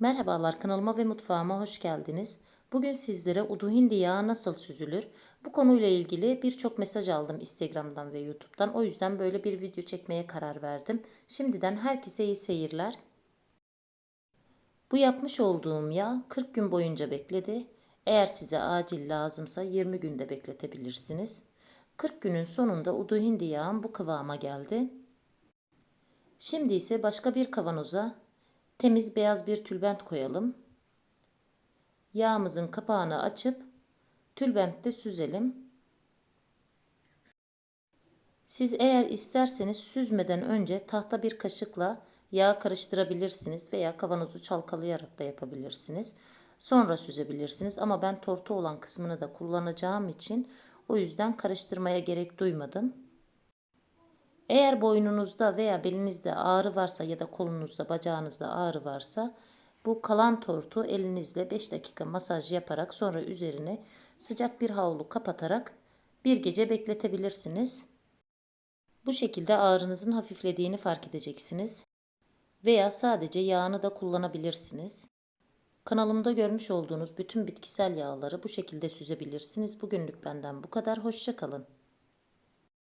Merhabalar kanalıma ve mutfağıma hoş geldiniz. Bugün sizlere udu hindi yağı nasıl süzülür? Bu konuyla ilgili birçok mesaj aldım Instagram'dan ve YouTube'dan. O yüzden böyle bir video çekmeye karar verdim. Şimdiden herkese iyi seyirler. Bu yapmış olduğum yağ 40 gün boyunca bekledi. Eğer size acil lazımsa 20 günde bekletebilirsiniz. 40 günün sonunda udu hindi yağım bu kıvama geldi. Şimdi ise başka bir kavanoza temiz beyaz bir tülbent koyalım. Yağımızın kapağını açıp tülbentte süzelim. Siz eğer isterseniz süzmeden önce tahta bir kaşıkla yağ karıştırabilirsiniz veya kavanozu çalkalayarak da yapabilirsiniz. Sonra süzebilirsiniz ama ben tortu olan kısmını da kullanacağım için o yüzden karıştırmaya gerek duymadım. Eğer boynunuzda veya belinizde ağrı varsa ya da kolunuzda, bacağınızda ağrı varsa bu kalan tortu elinizle 5 dakika masaj yaparak sonra üzerine sıcak bir havlu kapatarak bir gece bekletebilirsiniz. Bu şekilde ağrınızın hafiflediğini fark edeceksiniz. Veya sadece yağını da kullanabilirsiniz. Kanalımda görmüş olduğunuz bütün bitkisel yağları bu şekilde süzebilirsiniz. Bugünlük benden bu kadar. Hoşçakalın.